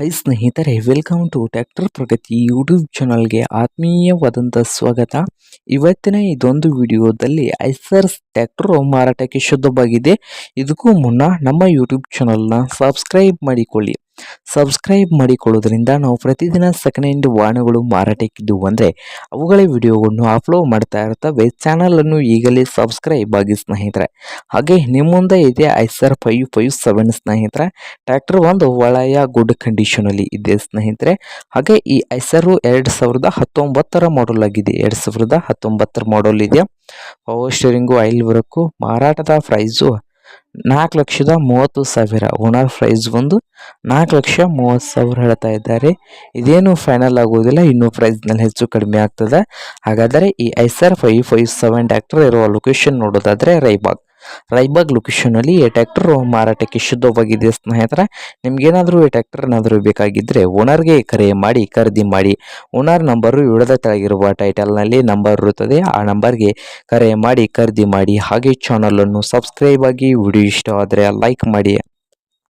High ಸ್ನೇಹಿತರೆ welcome to tractor Pragati YouTube ಚಾನಲ್ಗೆ ಆತ್ಮೀಯವಾದಂಥ ಸ್ವಾಗತ. ಇವತ್ತಿನ ಇದೊಂದು ವಿಡಿಯೋದಲ್ಲಿ ಐಸರ್ಸ್ ಟ್ಯಾಕ್ಟ್ರು ಮಾರಾಟಕ್ಕೆ ಶುದ್ಧವಾಗಿದೆ. ಇದಕ್ಕೂ ಮುನ್ನ ನಮ್ಮ ಯೂಟ್ಯೂಬ್ ಚಾನಲ್ನ ಸಬ್ಸ್ಕ್ರೈಬ್ ಮಾಡಿಕೊಳ್ಳಿ. ಸಬ್ಸ್ಕ್ರೈಬ್ ಮಾಡಿಕೊಳ್ಳೋದ್ರಿಂದ ನಾವು ಪ್ರತಿದಿನ ಸೆಕೆಂಡ್ ಹ್ಯಾಂಡ್ ವಾಹನಗಳು ಮಾರಾಟಕ್ಕಿದ್ದು ಅಂದರೆ ಅವುಗಳ ವಿಡಿಯೋವನ್ನು ಅಪ್ಲೋಡ್ ಮಾಡ್ತಾ ಇರ್ತವೆ. ಚಾನಲನ್ನು ಈಗಲೇ ಸಬ್ಸ್ಕ್ರೈಬ್ ಆಗಿ ಸ್ನೇಹಿತರೆ. ಹಾಗೆ ನಿಮ್ಮ ಮುಂದೆ ಇದೆ ಆರ್ ಫೈವ್ ಫೈವ್ ಸೆವೆನ್ ಸ್ನೇಹಿತರೆ. ಟ್ರ್ಯಾಕ್ಟರ್ ಒಂದು ಒಳ್ಳೆಯ ಗುಡ್ ಕಂಡೀಷನಲ್ಲಿ ಇದೆ ಸ್ನೇಹಿತರೆ. ಹಾಗೆ ಈ ಐಸರು ಎರಡು ಸಾವಿರದ ಹತ್ತೊಂಬತ್ತರ ಮಾಡಲ್ ಆಗಿದೆ. ಎರಡು ಸಾವಿರದ ಹತ್ತೊಂಬತ್ತರ ಮಾಡಲ್ ಇದೆ ಪವರ್ ಸ್ಟೇರಿಂಗು ಆಯಿಲ್ ವರ್ಕು ಮಾರಾಟದ ಪ್ರೈಸು ನಾಲ್ಕು ಲಕ್ಷದ ಮೂವತ್ತು ಸಾವಿರ. ಓನರ್ ಪ್ರೈಸ್ ಬಂದು ನಾಲ್ಕು ಲಕ್ಷ ಮೂವತ್ತು ಸಾವಿರ ಹೇಳ್ತಾ ಇದ್ದಾರೆ. ಇದೇನು ಫೈನಲ್ ಆಗುವುದಿಲ್ಲ ಇನ್ನೂ ಪ್ರೈಸ್ನಲ್ಲಿ ಹೆಚ್ಚು ಕಡಿಮೆ ಆಗ್ತದೆ. ಹಾಗಾದರೆ ಈ Eicher five five seven tractor ಇರುವ ಲೊಕೇಶನ್ ನೋಡೋದಾದರೆ ರೈಬಾಗ್ ರೈಬಾಗ್ ಲೊಕೇಶನಲ್ಲಿ ಈ ಟ್ಯಾಕ್ಟರ್ ಮಾರಾಟಕ್ಕೆ ಶುದ್ಧವಾಗಿದೆ ಸ್ನೇಹಿತರೆ? ನಿಮ್ಗೇನಾದರೂ ಈ ಟ್ಯಾಕ್ಟರ್ ಏನಾದರೂ ಬೇಕಾಗಿದ್ದರೆ ಓನರ್ಗೆ ಕರೆ ಮಾಡಿ, ಖರೀದಿ ಮಾಡಿ. ಓನರ್ ನಂಬರು ಇಡದ ಕೆಳಗಿರುವ ಟೈಟಲ್ನಲ್ಲಿ ನಂಬರ್ ಇರುತ್ತದೆ. ಆ ನಂಬರ್ಗೆ ಕರೆ ಮಾಡಿ, ಖರೀದಿ ಮಾಡಿ. ಹಾಗೆ ಚಾನಲನ್ನು ಸಬ್ಸ್ಕ್ರೈಬ್ ಆಗಿ ವಿಡಿಯೋ ಇಷ್ಟ ಆದರೆ ಲೈಕ್ ಮಾಡಿ.